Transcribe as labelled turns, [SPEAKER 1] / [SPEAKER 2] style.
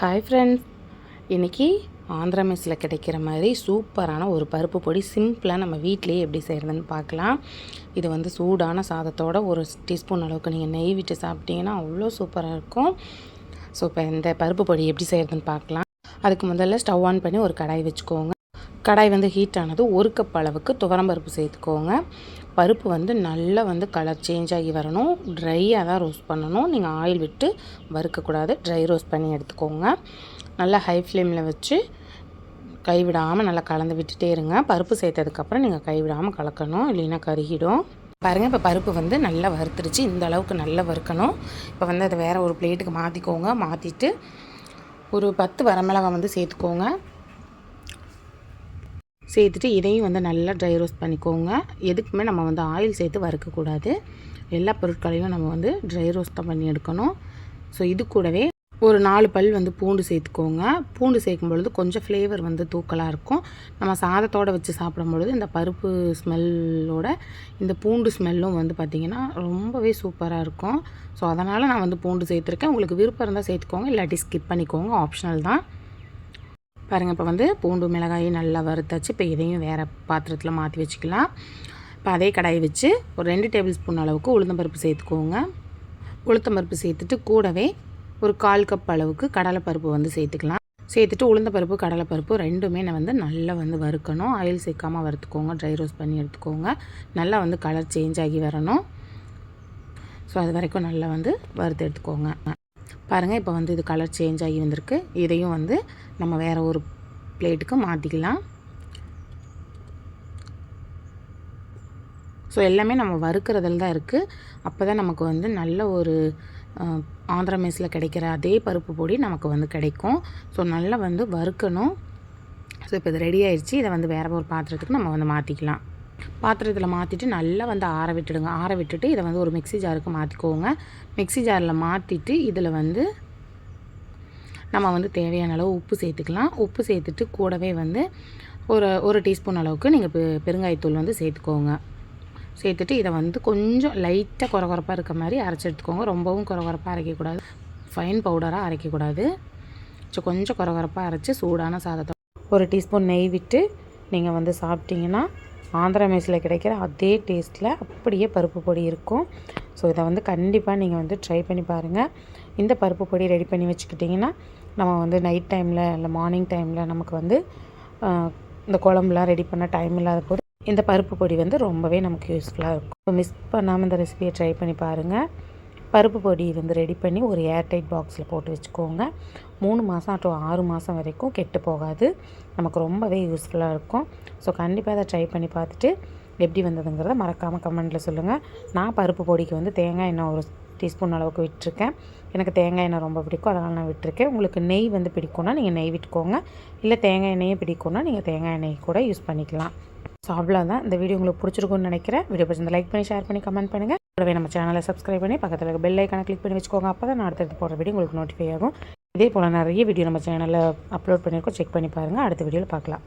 [SPEAKER 1] Hi friends இன்றைக்கி ஆந்திரா மெஸ்ஸில் கிடைக்கிற மாதிரி சூப்பரான ஒரு பருப்பு பொடி சிம்பிளாக நம்ம வீட்டிலேயே எப்படி செய்கிறதுன்னு பார்க்கலாம். இது வந்து சூடான சாதத்தோட ஒரு டீஸ்பூன் அளவுக்கு நீங்கள் நெய் விட்டு சாப்பிட்டீங்கன்னா அவ்வளோ சூப்பராக இருக்கும். ஸோ இப்போ இந்த பருப்பு பொடி எப்படி செய்கிறதுன்னு பார்க்கலாம். அதுக்கு முதல்ல ஸ்டவ் ஆன் பண்ணி ஒரு கடாய் வச்சுக்கோங்க. கடாய் வந்து ஹீட் ஆனது ஒரு கப் அளவுக்கு துவரம் பருப்பு சேர்த்துக்கோங்க. பருப்பு வந்து நல்லா வந்து கலர் சேஞ்ச் ஆகி வரணும். ட்ரையாக தான் ரோஸ்ட் பண்ணணும். நீங்கள் ஆயில் விட்டு வறுக்கக்கூடாது. ட்ரை ரோஸ்ட் பண்ணி எடுத்துக்கோங்க. நல்லா ஹை ஃப்ளேமில் வச்சு கைவிடாமல் நல்லா கலந்து விட்டுட்டே இருங்க. பருப்பு சேர்த்ததுக்கப்புறம் நீங்கள் கைவிடாமல் கலக்கணும். இல்லைன்னா கருகிடும். பாருங்கள் இப்போ பருப்பு வந்து நல்லா வறுத்துருச்சு. இந்த அளவுக்கு நல்லா வறுக்கணும். இப்போ வந்து அதை வேறு ஒரு பிளேட்டுக்கு மாற்றிக்கோங்க மாற்றிட்டு ஒரு பத்து வரமிளகாய் வந்து சேர்த்துக்கோங்க. சேர்த்துட்டு இதையும் வந்து நல்லா ட்ரை ரோஸ்ட் பண்ணிக்கோங்க. எதுக்குமே நம்ம வந்து ஆயில் சேர்த்து வறுக்கக்கூடாது. எல்லா பொருட்களையும் நம்ம வந்து ட்ரை ரோஸ்ட் தான் பண்ணி எடுக்கணும். ஸோ இது கூடவே ஒரு நாலு பல் வந்து பூண்டு சேர்த்துக்கோங்க. பூண்டு சேர்க்கும் பொழுது கொஞ்சம் ஃப்ளேவர் வந்து தூக்கலாக இருக்கும். நம்ம சாதத்தோடு வச்சு சாப்பிடும் பொழுது இந்த பருப்பு ஸ்மெல்லோட இந்த பூண்டு ஸ்மெல்லும் வந்து பார்த்திங்கன்னா ரொம்பவே சூப்பராக இருக்கும். ஸோ அதனால் நான் வந்து பூண்டு சேர்த்துருக்கேன். உங்களுக்கு விருப்பம் இருந்தால் சேர்த்துக்கோங்க. இல்லாட்டி ஸ்கிப் பண்ணிக்கோங்க. ஆப்ஷனல் தான். பாருங்கள் இப்போ வந்து பூண்டு மிளகாயும் நல்லா வறுத்தாச்சு. இப்போ இதையும் வேறு பாத்திரத்தில் மாற்றி வச்சுக்கலாம். இப்போ அதே கடாயை வச்சு ஒரு ரெண்டு டேபிள் ஸ்பூன் அளவுக்கு உளுந்தம்பருப்பு சேர்த்துக்கோங்க. உளுத்தம்பருப்பு சேர்த்துட்டு கூடவே ஒரு கால் கப் அளவுக்கு கடலைப்பருப்பு வந்து சேர்த்துக்கலாம். சேர்த்துட்டு உளுந்தப்பருப்பு கடலைப்பருப்பு ரெண்டுமே நான் வந்து நல்லா வந்து வறுக்கணும். ஆயில் சேர்க்காமல் வறுத்துக்கோங்க. ட்ரை ரோஸ்ட் பண்ணி எடுத்துக்கோங்க. நல்லா வந்து கலர் சேஞ்ச் ஆகி வரணும். ஸோ அது வரைக்கும் நல்லா வந்து வறுத்து எடுத்துக்கோங்க. பாருங்கள் இப்போ வந்து இது கலர் சேஞ்ச் ஆகி வந்திருக்கு. இதையும் வந்து நம்ம வேறு ஒரு பிளேட்டுக்கு மாற்றிக்கலாம் ஸோ எல்லாமே நம்ம வறுக்கிறதில் தான் இருக்குது அப்போ தான் நமக்கு வந்து நல்ல ஒரு ஆந்திரா மெஸ்ஸில் கிடைக்கிற அதே பருப்பு பொடி நமக்கு வந்து கிடைக்கும். ஸோ நல்லா வந்து வறுக்கணும். ஸோ இப்போ இது ரெடி ஆயிடுச்சு இதை வந்து வேறு ஒரு பாத்திரத்துக்கு நம்ம வந்து மாற்றிக்கலாம் பாத்திரத்தில் மாற்றிட்டு நல்லா வந்து ஆற விட்டுடுங்க. ஆற விட்டுட்டு இதை வந்து ஒரு மிக்சி ஜாருக்கு மாற்றிக்கோங்க மிக்சி ஜாரில் மாற்றிட்டு இதில் வந்து நம்ம வந்து தேவையான அளவு உப்பு சேர்த்துக்கலாம். உப்பு சேர்த்துட்டு கூடவே வந்து ஒரு ஒரு டீஸ்பூன் அளவுக்கு நீங்கள் பெ பெருங்காயத்தூள் வந்து சேர்த்துக்கோங்க. சேர்த்துட்டு இதை வந்து கொஞ்சம் லைட்டாக குறகுறப்பாக இருக்க மாதிரி அரைச்சி எடுத்துக்கோங்க. ரொம்பவும் குறகுறப்பாக அரைக்கக்கூடாது. ஃபைன் பவுடராக அரைக்கக்கூடாது. ஸோ கொஞ்சம் குறகுறப்பாக அரைச்சி சூடான சாதத்தை ஒரு டீஸ்பூன் நெய் விட்டு நீங்கள் வந்து சாப்பிட்டிங்கன்னா ஆந்திரா மெஸ்ஸில் கிடைக்கிற அதே டேஸ்ட்டில் அப்படியே பருப்பு பொடி இருக்கும். ஸோ இதை வந்து கண்டிப்பாக நீங்கள் வந்து ட்ரை பண்ணி பாருங்கள் இந்த பருப்பு பொடி ரெடி பண்ணி வச்சுக்கிட்டிங்கன்னா நம்ம வந்து நைட் டைமில் இல்லை மார்னிங் டைமில் நமக்கு வந்து இந்த குழம்புலாம் ரெடி பண்ண டைம் இல்லாத போது இந்த பருப்பு பொடி வந்து ரொம்பவே நமக்கு யூஸ்ஃபுல்லாக இருக்கும். மிஸ் பண்ணாமல் இந்த ரெசிபியை ட்ரை பண்ணி பாருங்கள் பருப்பு பொடி வந்து ரெடி பண்ணி ஒரு ஏர்டைட் பாக்ஸில் போட்டு வச்சுக்கோங்க. மூணு மாதம் டு ஆறு மாதம் வரைக்கும் கெட்டு போகாது. நமக்கு ரொம்பவே யூஸ்ஃபுல்லாக இருக்கும். ஸோ கண்டிப்பாக அதை ட்ரை பண்ணி பார்த்துட்டு எப்படி வந்ததுங்கிறத மறக்காமல் கமெண்ட்டில் சொல்லுங்கள் நான் பருப்பு பொடிக்கு வந்து தேங்காய் எண்ணெய் ஒரு டீஸ்பூன் அளவுக்கு விட்டுருக்கேன். எனக்கு தேங்காய் எண்ணெய் ரொம்ப பிடிக்கும். அதனால் நான் விட்டுருக்கேன். உங்களுக்கு நெய் வந்து பிடிக்கும்னா நீங்கள் நெய் விட்டுக்கோங்க. இல்லை தேங்காய் எண்ணெயே பிடிக்கும்னா நீங்கள் தேங்காய் எண்ணெய் கூட யூஸ் பண்ணிக்கலாம். ஸோ அவ்வளோதான் இந்த வீடியோ உங்களுக்கு பிடிச்சிருக்கும்னு நினைக்கிறேன். வீடியோ பிடிச்சிருந்தா லைக் பண்ணி ஷேர் பண்ணி கமெண்ட் பண்ணுங்கள் கூடவே நம்ம சேனலை சப்ஸ்கிரைப் பண்ணி பக்கத்தில் இருக்க பெல் ஐக்கான கிளிக் பண்ணி வச்சுக்கோங்க. அப்போ தான் நான் அடுத்தடுத்து போகிற வீடியோ உங்களுக்கு நோட்டிஃபை ஆகும். இதே போல் நிறைய வீடியோ நம்ம சேனலில் அப்லோட் பண்ணியிருக்கோம். செக் பண்ணி பாருங்கள் அடுத்த வீடியோவில் பார்க்கலாம்.